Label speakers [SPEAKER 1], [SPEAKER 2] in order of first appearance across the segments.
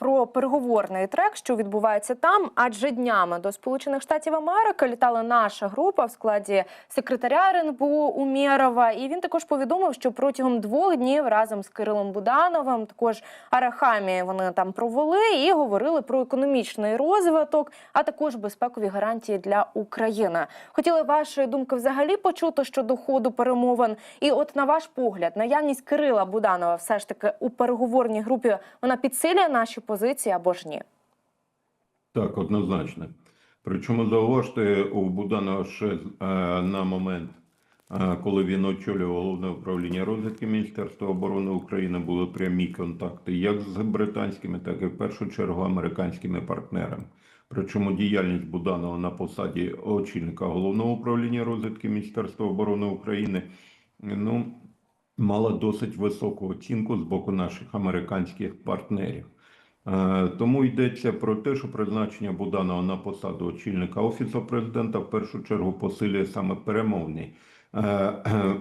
[SPEAKER 1] про переговорний трек, що відбувається там, адже днями до Сполучених Штатів Америки літала наша група в складі секретаря РНБО Умєрова. І він також повідомив, що протягом двох днів разом з Кирилом Будановим, також Арахамі, вони там провели і говорили про економічний розвиток, а також безпекові гарантії для України. Хотіли вашої думки взагалі почути щодо ходу перемовин. І от на ваш погляд, наявність Кирила Буданова все ж таки у переговорній групі вона підсилює наші позиції або ж ні?
[SPEAKER 2] Так, однозначно. Причому зауважте, у Буданова ще е, на момент, е, коли він очолював головне управління розвідки Міністерства оборони України, були прямі контакти як з британськими, так і в першу чергу американськими партнерами. Причому діяльність Буданова на посаді очільника головного управління розвідки Міністерства оборони України ну, мала досить високу оцінку з боку наших американських партнерів. Е, Тому йдеться про те, що призначення Буданова на посаду очільника Офісу президента в першу чергу посилює саме перемовні е,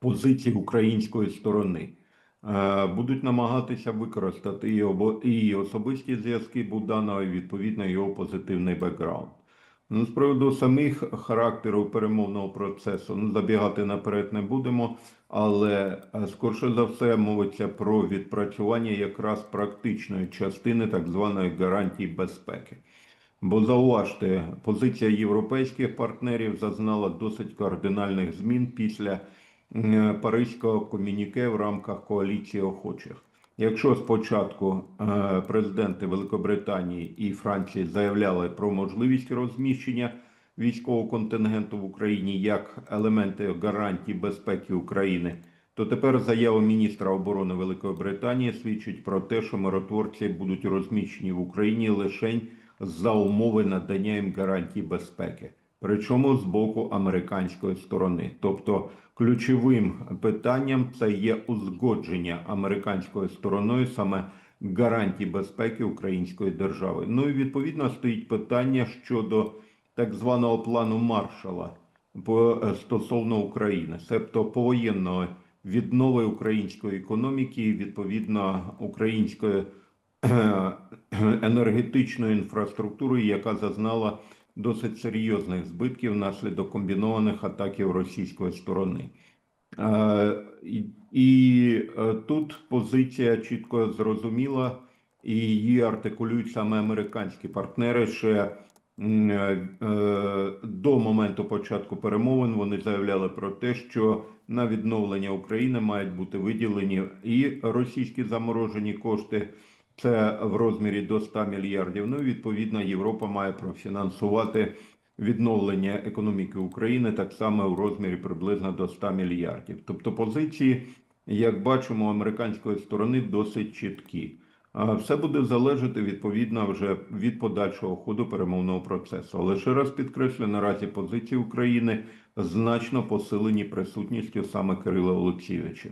[SPEAKER 2] позиції української сторони. Е, Будуть намагатися використати і особисті зв'язки Буданова, і відповідно його позитивний бекграунд. Ну, з приводу самих характеру перемовного процесу, ну, забігати наперед не будемо, але е, скорше за все мовиться про відпрацювання якраз практичної частини так званої гарантії безпеки. Бо зауважте, позиція європейських партнерів зазнала досить кардинальних змін після е, Паризького комюніке в рамках коаліції охочих. Якщо спочатку е, президенти Великобританії і Франції заявляли про можливість розміщення військового контингенту в Україні як елементи гарантій безпеки України, то тепер заява міністра оборони Великої Британії свідчить про те, що миротворці будуть розміщені в Україні лише за умови надання їм гарантій безпеки, причому з боку американської сторони. Тобто ключовим питанням це є узгодження американською стороною саме гарантій безпеки української держави. Ну і відповідно стоїть питання щодо так званого плану Маршала е, стосовно України, себто повоєнного віднови української економіки, відповідно української е, енергетичної інфраструктури, яка зазнала досить серйозних збитків внаслідок комбінованих атаків російської сторони. Е, І, е, тут позиція чітко зрозуміла, і її артикулюють саме американські партнери. Ще е, до моменту початку перемовин вони заявляли про те, що на відновлення України мають бути виділені і російські заморожені кошти. Це в розмірі до 100 мільярдів. Ну, і, відповідно, Європа має профінансувати відновлення економіки України так само в розмірі приблизно до 100 мільярдів. Тобто позиції, як бачимо, американської сторони досить чіткі. Все буде залежати відповідно вже від подальшого ходу перемовного процесу. Але ще раз підкреслю, наразі позиції України значно посилені присутністю саме Кирила Олексійовича.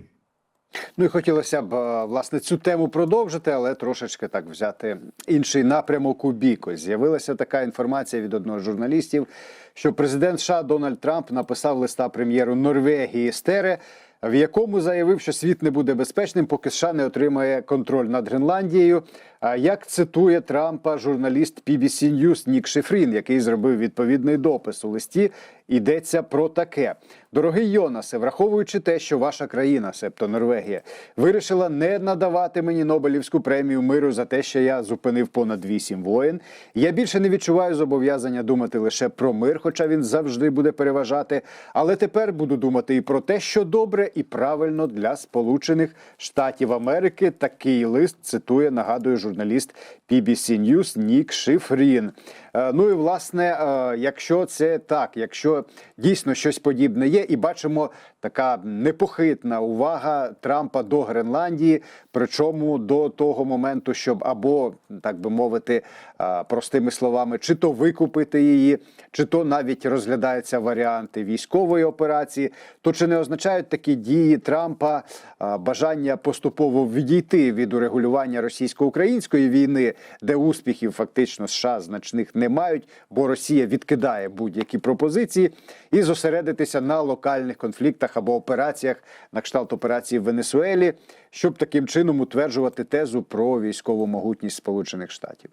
[SPEAKER 3] Ну і хотілося б е, власне цю тему продовжити, але трошечки так взяти інший напрямок у бік. З'явилася така інформація від одного з журналістів, що президент США Дональд Трамп написав листа прем'єру Норвегії Стере, в якому заявив, що світ не буде безпечним, поки США не отримає контроль над Гренландією. А як цитує Трампа журналіст PBC News Нік Шифрін, який зробив відповідний допис у листі, йдеться про таке: дорогий Йонасе, враховуючи те, що ваша країна, себто Норвегія, вирішила не надавати мені Нобелівську премію миру за те, що я зупинив понад вісім воєн. Я більше не відчуваю зобов'язання думати лише про мир, хоча він завжди буде переважати. Але тепер буду думати і про те, що добре і правильно для Сполучених Штатів Америки. Такий лист цитує, нагадую, журналіст PBC News Нік Шифрін. Е, Ну і власне, е, якщо це так, якщо дійсно щось подібне є, і бачимо така непохитна увага Трампа до Гренландії, причому до того моменту, щоб або так би мовити, е, простими словами, чи то викупити її, чи то навіть розглядаються варіанти військової операції, то чи не означають такі дії Трампа бажання поступово відійти від урегулювання російсько-української війни, де успіхів фактично США значних не мають, бо Росія відкидає будь-які пропозиції. І зосередитися на локальних конфліктах або операціях на кшталт операції в Венесуелі, щоб таким чином утверджувати тезу про військову могутність Сполучених Штатів.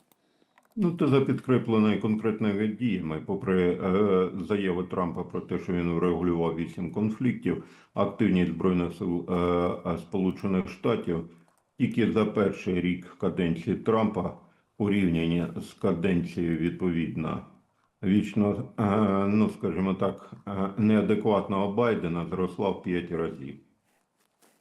[SPEAKER 2] Ну, теза підкреплена і конкретними діями. Попри е, заяви Трампа про те, що він врегулював вісім конфліктів, активність збройних сил е, е, Сполучених Штатів тільки за перший рік каденції Трампа порівняні з каденцією відповідно вічно, е, ну скажімо так, е, неадекватного Байдена зросла в п'ять разів.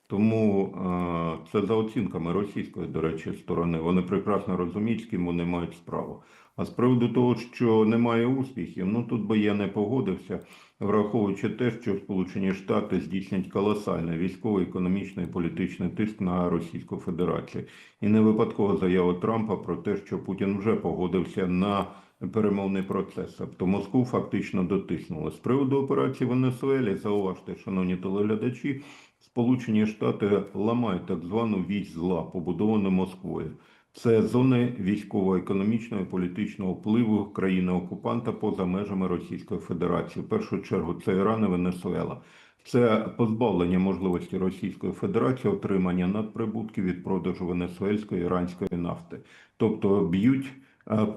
[SPEAKER 2] Тому е, це за оцінками російської, до речі, сторони. Вони прекрасно розуміють, з ким вони мають справу. А з приводу того, що немає успіхів, ну тут би я не погодився, враховуючи те, що Сполучені Штати здійснять колосальний військовий, економічний і політичний тиск на Російську Федерацію. І не випадково заява Трампа про те, що Путін вже погодився на перемовний процес. Тобто Москву фактично дотиснули. З приводу операції в Венесуелі, зауважте, шановні телеглядачі, Сполучені Штати ламають так звану вісь зла, побудовану Москвою. Це зони військово-економічного і політичного впливу країни-окупанта поза межами Російської Федерації. В першу чергу це Іран і Венесуела. Це позбавлення можливості Російської Федерації отримання надприбутків від продажу венесуельської іранської нафти. Тобто б'ють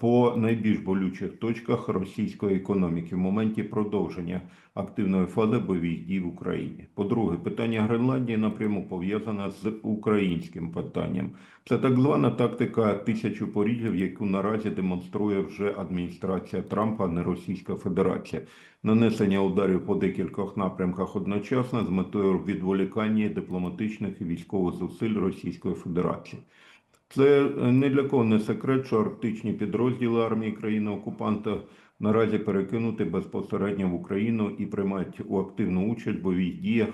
[SPEAKER 2] по найбільш болючих точках російської економіки в моменті продовження активної фази бойових дій в Україні. По-друге, питання Гренландії напряму пов'язане з українським питанням. Це так звана тактика тисячу порігів, яку наразі демонструє вже адміністрація Трампа, а не Російська Федерація. Нанесення ударів по декількох напрямках одночасно з метою відволікання дипломатичних і військових зусиль Російської Федерації. Це е, не для кого не секрет, що арктичні підрозділи армії країни-окупанта наразі перекинути безпосередньо в Україну і приймають у активну участь в бойових діях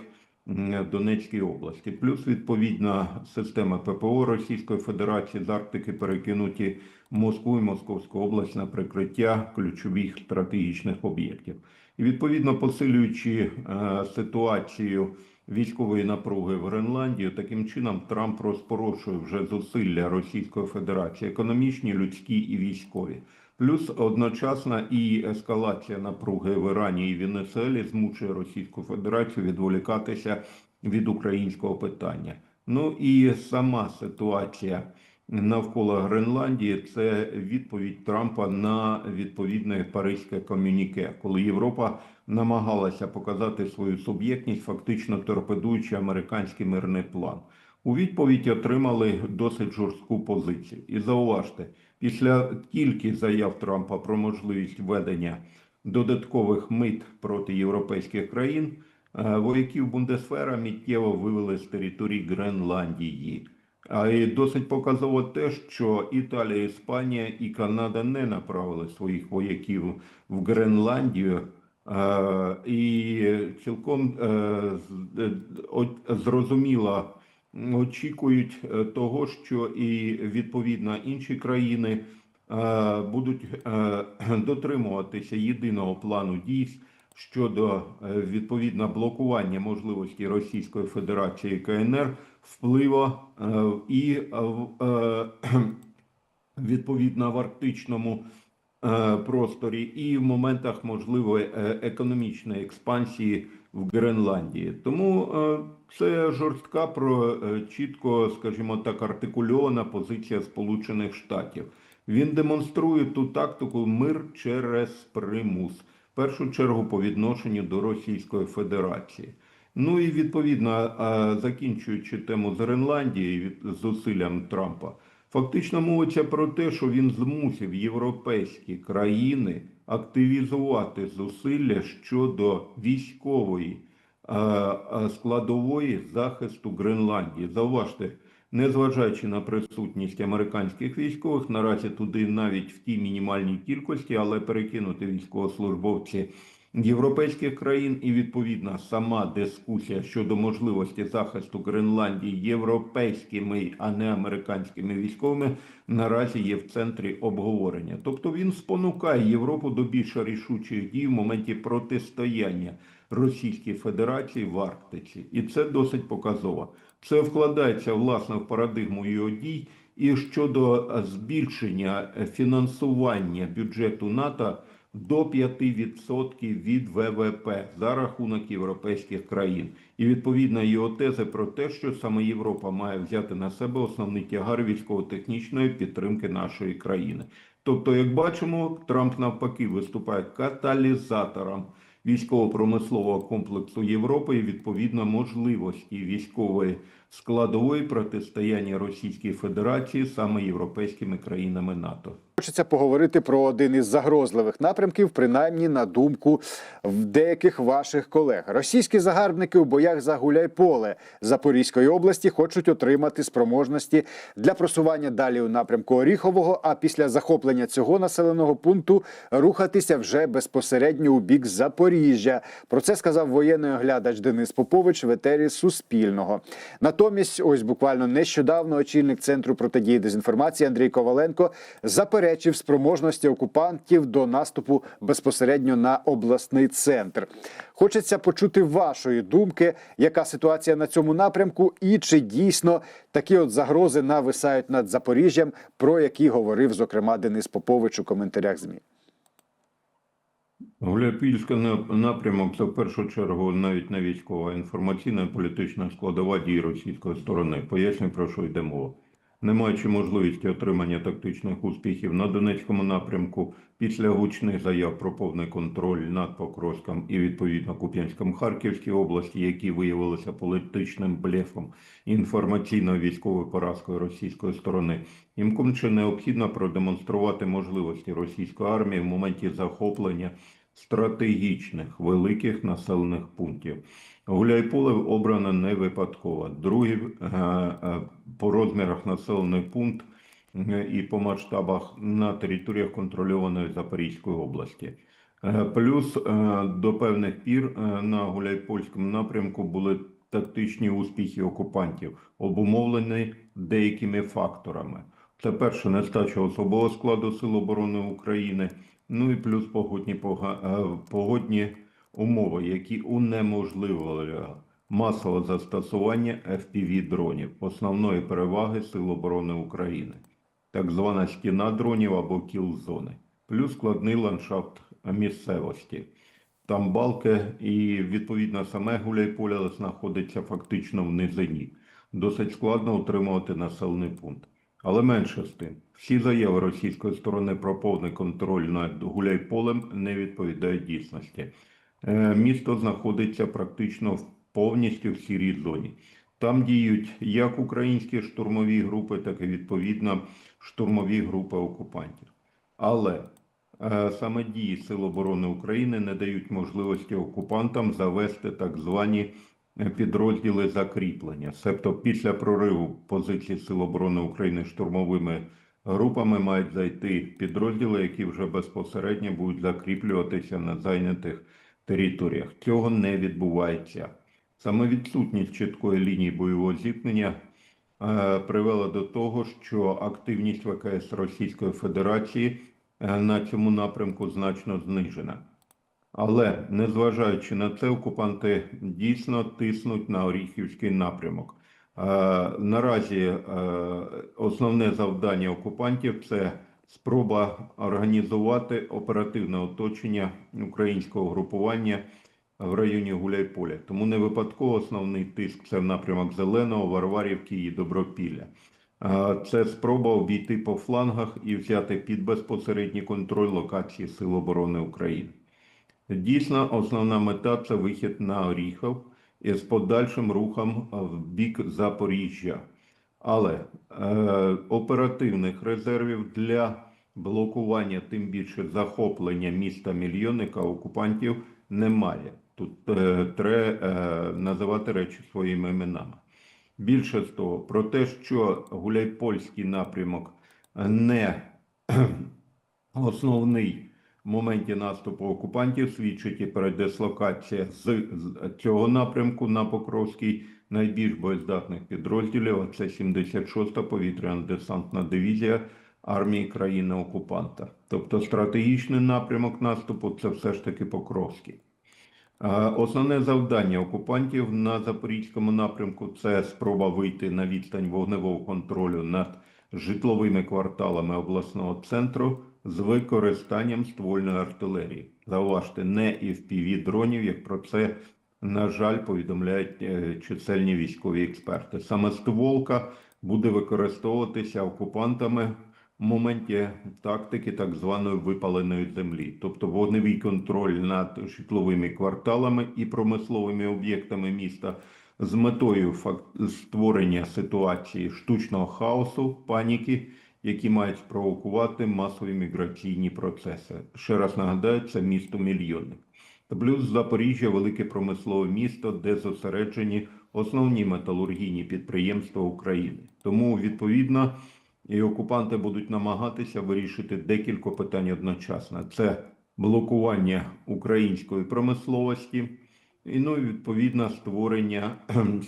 [SPEAKER 2] в Донецькій області. Плюс відповідна система ППО Російської Федерації з Арктики перекинуті в Москву і Московську область на прикриття ключових стратегічних об'єктів. І відповідно посилюючи е, ситуацію військової напруги в Гренландію. таким чином Трамп розпорошує вже зусилля Російської Федерації, економічні, людські і військові. Плюс одночасна і ескалація напруги в Ірані і Венесуелі змушує Російську Федерацію відволікатися від українського питання. Ну і сама ситуація навколо Гренландії це відповідь Трампа на відповідне паризьке комюніке, коли Європа намагалася показати свою суб'єктність, фактично торпедуючи американський мирний план. У відповідь отримали досить жорстку позицію. І зауважте, після тільки заяв Трампа про можливість введення додаткових мит проти європейських країн, е, вояків Бундесфера миттєво вивели з території Гренландії. І досить показово те, що Італія, Іспанія і Канада не направили своїх вояків в Гренландію. Е, І цілком е, е, зрозуміло очікують того, що і відповідно інші країни будуть дотримуватися єдиного плану дій щодо е, відповідно блокування можливості Російської Федерації КНР впливу е, і е, відповідно в арктичному просторі, і в моментах можливої економічної експансії в Гренландії. Тому це жорстка про чітко, скажімо так, артикульована позиція Сполучених Штатів. Він демонструє ту тактику мир через примус, першу чергу по відношенню до Російської Федерації. Ну і відповідно, закінчуючи тему з Гренландії зусиллям Трампа, фактично мовиться про те, що він змусив європейські країни активізувати зусилля щодо військової складової захисту Гренландії. Зауважте, незважаючи на присутність американських військових, наразі туди навіть в тій мінімальній кількості, але перекинути військовослужбовці європейських країн і відповідна сама дискусія щодо можливості захисту Гренландії європейськими, а не американськими військовими, наразі є в центрі обговорення. Тобто він спонукає Європу до більш рішучих дій в моменті протистояння Російській Федерації в Арктиці, і це досить показово. Це вкладається власне в парадигму його дій. І щодо е, збільшення е, фінансування бюджету НАТО до 5% від ВВП за рахунок європейських країн. І відповідно його тези про те, що саме Європа має взяти на себе основний тягар військово-технічної підтримки нашої країни. Тобто, як бачимо, Трамп навпаки виступає каталізатором військово-промислового комплексу Європи і відповідно можливості військової складової протистояння Російській Федерації саме європейськими країнами НАТО.
[SPEAKER 3] Хочеться поговорити про один із загрозливих напрямків, принаймні на думку в деяких ваших колег. Російські загарбники у боях за Гуляйполе Запорізької області хочуть отримати спроможності для просування далі у напрямку Оріхового. А після захоплення цього населеного пункту рухатися вже безпосередньо у бік Запоріжжя. Про це сказав воєнний оглядач Денис Попович в етері Суспільного. Натомість, ось буквально нещодавно очільник центру протидії дезінформації Андрій Коваленко заперечив спроможності окупантів до наступу безпосередньо на обласний центр. Хочеться почути вашої думки, яка ситуація на цьому напрямку, і чи дійсно такі от загрози нависають над Запоріжжям, про які говорив зокрема Денис Попович у коментарях змі.
[SPEAKER 2] Гуляйпільський нап- напрямок це в першу чергу навіть не військова, інформаційна політична складова дії російської сторони. Поясню, про що йде мова. Не маючи можливості отримання тактичних успіхів на Донецькому напрямку після гучних заяв про повний контроль над Покровськом і відповідно Куп'янськом Харківській області, які виявилися політичним блефом і інформаційною військовою поразкою російської сторони, їм конче необхідно продемонструвати можливості російської армії в моменті захоплення стратегічних великих населених пунктів. Гуляйполе обрано не випадково. Другий е, е, по розмірах населений пункт е, і по масштабах на територіях контрольованої Запорізької області. Плюс до певних пір на Гуляйпольському напрямку були тактичні успіхи окупантів, обумовлені деякими факторами. Це перше нестача особового складу Сил оборони України, ну і плюс погодні, погодні умови, які унеможливили масове застосування FPV-дронів, основної переваги Сил оборони України, так звана стіна дронів або кіл-зони, плюс складний ландшафт місцевості. Там балки і відповідно саме Гуляйполе знаходиться фактично в низині. Досить складно утримувати населений пункт. Але менше з тим, всі заяви російської сторони про повний контроль над Гуляйполем не відповідають дійсності. Е, Місто знаходиться практично повністю в сірій зоні. Там діють як українські штурмові групи, так і відповідно штурмові групи окупантів. Але е, саме дії Сил оборони України не дають можливості окупантам завести так звані е, підрозділи закріплення. Себто після прориву позицій Сил оборони України штурмовими групами мають зайти підрозділи, які вже безпосередньо будуть закріплюватися на зайнятих територіях. Цього не відбувається. Саме відсутність чіткої лінії бойового зіткнення е, привела до того, що активність ВКС Російської Федерації е, на цьому напрямку значно знижена. Але незважаючи на це, окупанти дійсно тиснуть на Оріхівський напрямок. Е, Наразі основне завдання окупантів це спроба організувати оперативне оточення українського групування в районі Гуляйполя. Тому не випадково основний тиск це в напрямок Зеленого, Варварівки і Добропілля. Це спроба обійти по флангах і взяти під безпосередній контроль локації Сил оборони України. Дійсно, основна мета це вихід на Оріхов із подальшим рухом в бік Запоріжжя. Але е, оперативних резервів для блокування, тим більше захоплення міста мільйонника окупантів немає. Тут е, треба е, називати речі своїми іменами. Більше з того, про те, що Гуляйпольський напрямок не основний в моменті наступу окупантів свідчить і передислокація з, цього напрямку на Покровський найбільш боєздатних підрозділів. а Це 76-та повітряна десантна дивізія армії країни-окупанта. Тобто стратегічний напрямок наступу це все ж таки Покровський. Е, Основне завдання окупантів на запорізькому напрямку це спроба вийти на відстань вогневого контролю над житловими кварталами обласного центру з використанням ствольної артилерії. Зауважте, не FPV дронів, як про це, на жаль, повідомляють е, чисельні військові експерти. Саме стволка буде використовуватися окупантами в моменті тактики так званої випаленої землі, тобто вогневий контроль над житловими кварталами і промисловими об'єктами міста з метою створення ситуації штучного хаосу, паніки, які мають спровокувати масові міграційні процеси. Ще раз нагадаю, це місто мільйонник. Та плюс Запоріжжя велике промислове місто, де зосереджені основні металургійні підприємства України. Тому відповідно і окупанти будуть намагатися вирішити декілька питань одночасно: це блокування української промисловості. І ну, відповідно створення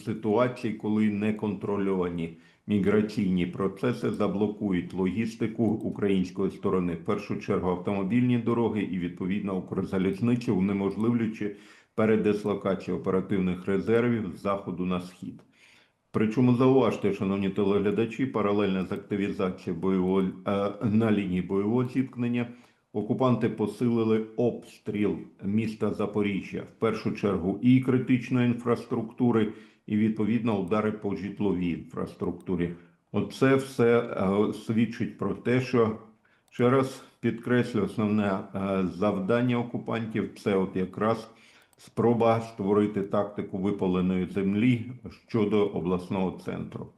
[SPEAKER 2] ситуацій, коли неконтрольовані міграційні процеси заблокують логістику української сторони, в першу чергу автомобільні дороги і відповідно Укрзалізницю, унеможливлюючи передислокацію оперативних резервів з заходу на схід. Причому зауважте, шановні телеглядачі, паралельно з активізацією бойового е, на лінії бойового зіткнення окупанти посилили обстріл міста Запоріжжя, в першу чергу і критичної інфраструктури, і відповідно удари по житловій інфраструктурі. Оце все е, свідчить про те, що ще раз підкреслю, основне е, завдання окупантів це от якраз спроба створити тактику випаленої землі щодо обласного центру.